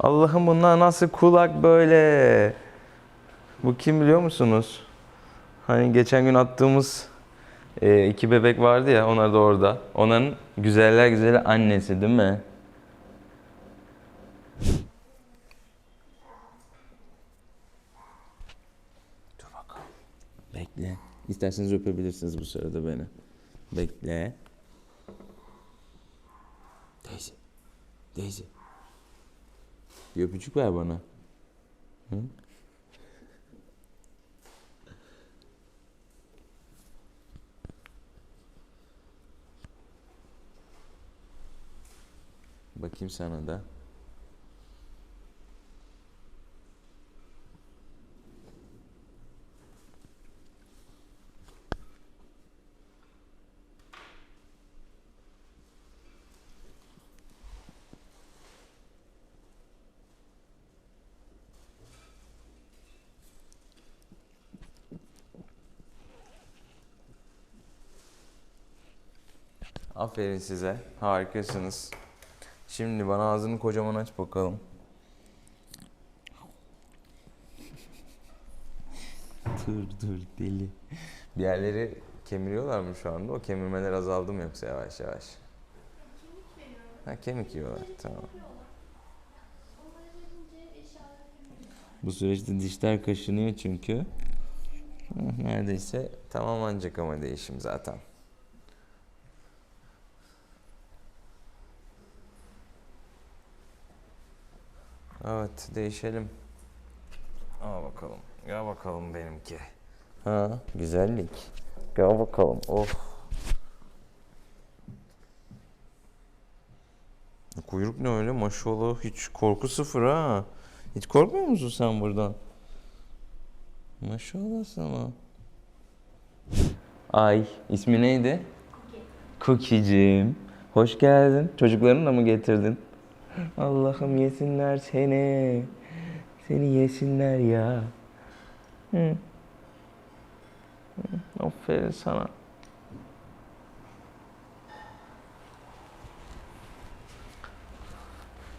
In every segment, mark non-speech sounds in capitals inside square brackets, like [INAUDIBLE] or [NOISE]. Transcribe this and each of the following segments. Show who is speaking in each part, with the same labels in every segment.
Speaker 1: Allah'ım bunlar nasıl kulak böyle? Bu kim biliyor musunuz? Hani geçen gün attığımız e, iki bebek vardı ya onlar da orada. Onların güzeller güzeli annesi değil mi? Dur bakalım. Bekle. İsterseniz öpebilirsiniz bu sırada beni. Bekle. Daisy. Daisy. Bir öpücük ver bana. Hı? Bakayım sana da. Aferin size. Harikasınız. Şimdi bana ağzını kocaman aç bakalım. [LAUGHS] dur dur deli. Bir yerleri kemiriyorlar mı şu anda? O kemirmeler azaldı mı yoksa yavaş yavaş? Ha kemik yiyorlar. Tamam. Bu süreçte dişler kaşınıyor çünkü. Neredeyse tamamlanacak ama değişim zaten. Evet değişelim. Al bakalım. Gel bakalım benimki. Ha güzellik. Gel bakalım. Of. Kuyruk ne öyle maşallah hiç korku sıfır ha. Hiç korkmuyor musun sen buradan? Maşallah sana. Ay ismi neydi? Cookie'cim. Hoş geldin. Çocuklarını da mı getirdin? Allah'ım yesinler seni. Seni yesinler ya. Hı. Hı, Aferin sana.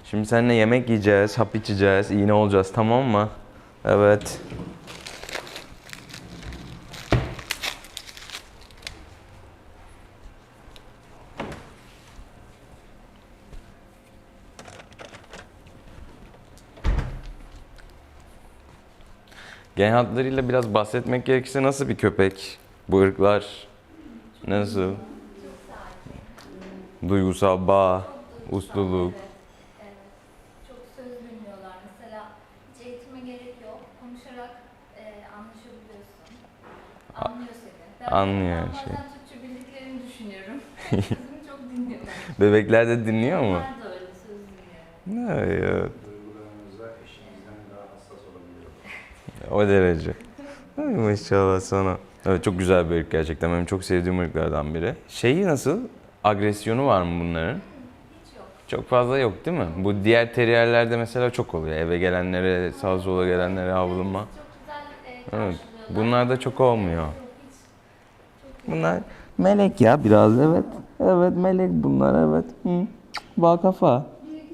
Speaker 1: Şimdi seninle yemek yiyeceğiz, hap içeceğiz, iğne olacağız tamam mı? Evet. Genel hatlarıyla biraz bahsetmek gerekirse nasıl bir köpek? Bu ırklar nasıl? Duygusal bağ, usluluk.
Speaker 2: Evet. Çok söz bilmiyorlar. Mesela hiç eğitime gerek yok. Konuşarak e. Anlıyor. Ben, ben
Speaker 1: her şeyi.
Speaker 2: bazen Türkçe bildiklerini düşünüyorum. [LAUGHS] [LAUGHS] Kızım çok dinliyorlar.
Speaker 1: Bebekler de dinliyor mu?
Speaker 2: Onlar da öyle söz dinliyor.
Speaker 1: Ne o derece. Maşallah sana. Evet çok güzel bir ırk gerçekten. Benim çok sevdiğim ırklardan biri. Şeyi nasıl? Agresyonu var mı bunların?
Speaker 2: Hiç yok.
Speaker 1: Çok fazla yok değil mi? Bu diğer teriyerlerde mesela çok oluyor. Eve gelenlere, sağa sola gelenlere havlama.
Speaker 2: Çok güzel e,
Speaker 1: Evet.
Speaker 2: karşılıyorlar.
Speaker 1: Bunlarda çok olmuyor. Bunlar melek ya biraz evet. Evet melek bunlar evet. Hı. Bal kafa.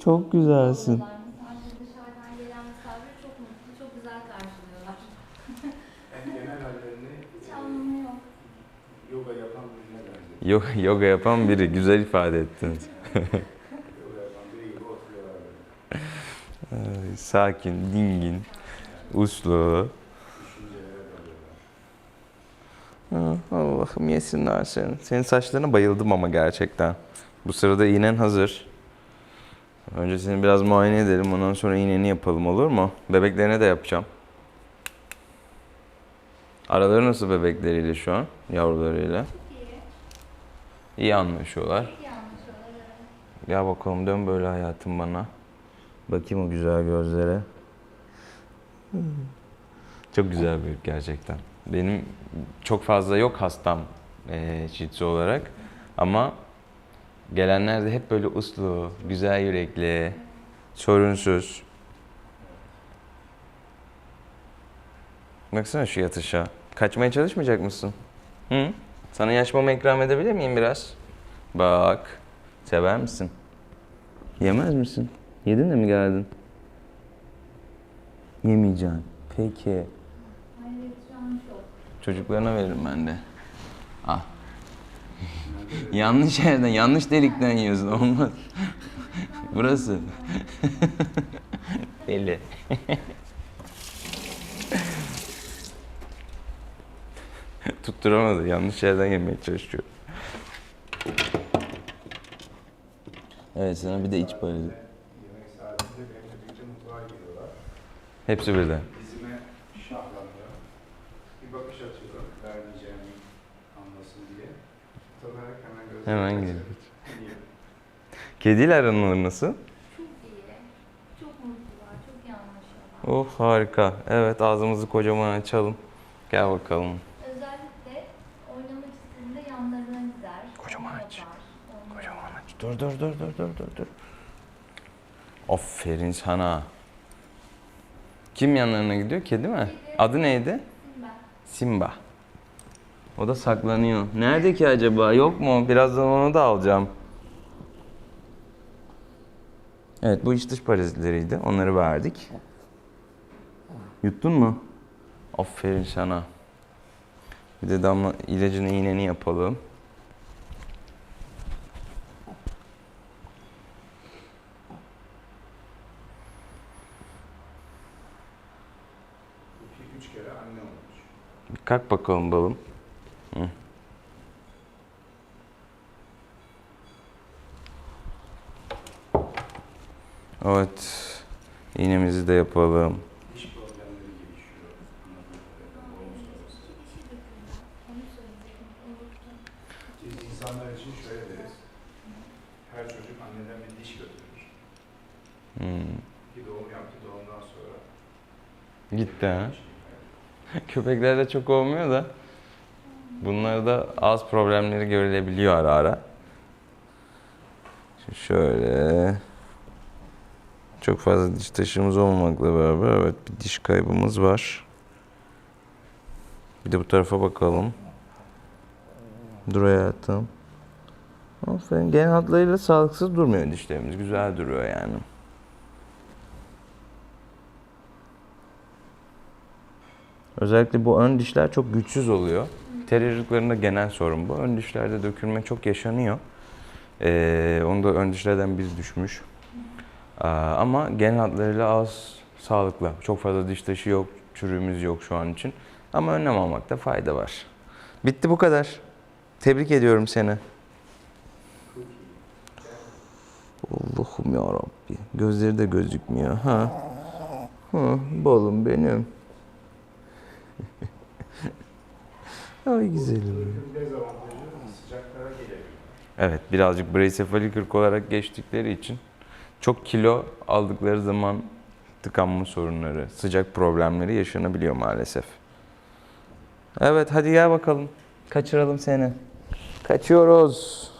Speaker 1: Çok güzelsin.
Speaker 2: oluyorlar. Misafir dışarıdan gelen misafir çok mutlu, çok güzel karşılıyorlar.
Speaker 3: En genel hallerini
Speaker 2: Hiç anlamı yok.
Speaker 3: yoga yapan birine benziyor.
Speaker 1: Yoga, yapan biri. Güzel ifade ettiniz. Sakin, dingin, uslu. Allah'ım yesinler seni. Senin saçlarına bayıldım ama gerçekten. Bu sırada iğnen hazır. Önce seni biraz muayene edelim. Ondan sonra iğneni yapalım olur mu? Bebeklerine de yapacağım. Araları nasıl bebekleriyle şu an? Yavrularıyla.
Speaker 2: İyi.
Speaker 1: Anlaşıyorlar.
Speaker 2: İyi
Speaker 1: bakalım dön böyle hayatım bana. Bakayım o güzel gözlere. Çok güzel bir gerçekten. Benim çok fazla yok hastam Shih Tzu olarak. Ama gelenler de hep böyle uslu, güzel yürekli, sorunsuz. Baksana şu yatışa. Kaçmaya çalışmayacak mısın? Hı? Sana yaş mama ikram edebilir miyim biraz? Bak. Sever misin? Yemez misin? Yedin de mi geldin? Yemeyeceğim. Peki. Çocuklarına veririm ben de. Ah. [LAUGHS] yanlış yerden, yanlış delikten yiyorsun. Olmaz. [LAUGHS] Burası. [LAUGHS] Belli. [LAUGHS] Tutturamadı. Yanlış yerden yemeye çalışıyor. Evet sana bir de iç
Speaker 3: giriyorlar.
Speaker 1: Hepsi birden.
Speaker 3: Dizime şahlanıyor. Bir bakış atıyorum vermeyeceğimi anlasın diye. Utanarak hemen gözlerimi
Speaker 1: Hemen.
Speaker 3: Yiyor. [LAUGHS]
Speaker 1: Kediyle aranır nasıl?
Speaker 2: Çok iyi. Çok mutlular. Çok iyi anlaşıyorlar.
Speaker 1: Oh harika. Evet ağzımızı kocaman açalım. Gel bakalım.
Speaker 2: Özellikle oynamak istediğinde yanlarına gider.
Speaker 1: Kocaman
Speaker 2: onu
Speaker 1: aç.
Speaker 2: yapar, onu
Speaker 1: Kocaman
Speaker 2: yapar.
Speaker 1: aç. Dur dur dur dur dur dur dur. Aferin sana. Kim yanlarına gidiyor? Kedi mi?
Speaker 2: Kedi.
Speaker 1: Adı neydi?
Speaker 2: Ben.
Speaker 1: Simba. O da saklanıyor. Nerede ki acaba? Yok mu? Birazdan onu da alacağım. Evet bu iç dış parazitleriydi. Onları verdik. Yuttun mu? Aferin sana. Bir de damla ilacını iğneni yapalım. Bir kalk bakalım balım. Hı. Evet. İğnemizi de yapalım.
Speaker 3: İnsanlar için şöyle deriz. Her çocuk anneden bir diş götürür.
Speaker 1: Hmm.
Speaker 3: Bir doğum yaptı doğumdan sonra.
Speaker 1: Gitti ha. [LAUGHS] Köpeklerde çok olmuyor da. Bunlarda az problemleri görülebiliyor ara ara. Şimdi şöyle. Çok fazla diş taşımız olmamakla beraber evet bir diş kaybımız var. Bir de bu tarafa bakalım. Dur hayatım. Aferin. Genel hatlarıyla sağlıksız durmuyor dişlerimiz. Güzel duruyor yani. Özellikle bu ön dişler çok güçsüz oluyor. Terrier'lıklarında genel sorun bu. Ön dişlerde dökülme çok yaşanıyor. Ee, onu da ön dişlerden biz düşmüş. Aa, ama genel hatlarıyla az sağlıklı. Çok fazla diş taşı yok, çürüğümüz yok şu an için. Ama önlem almakta fayda var. Bitti bu kadar. Tebrik ediyorum seni. Allah'ım ya Rabbi. Gözleri de gözükmüyor. Ha. Ha, balım benim. Ay güzelim.
Speaker 3: Bir dezavantajı sıcaklara gelebilir.
Speaker 1: Evet, birazcık bracephalic ırk olarak geçtikleri için çok kilo aldıkları zaman tıkanma sorunları, sıcak problemleri yaşanabiliyor maalesef. Evet, hadi gel bakalım. Kaçıralım seni. Kaçıyoruz.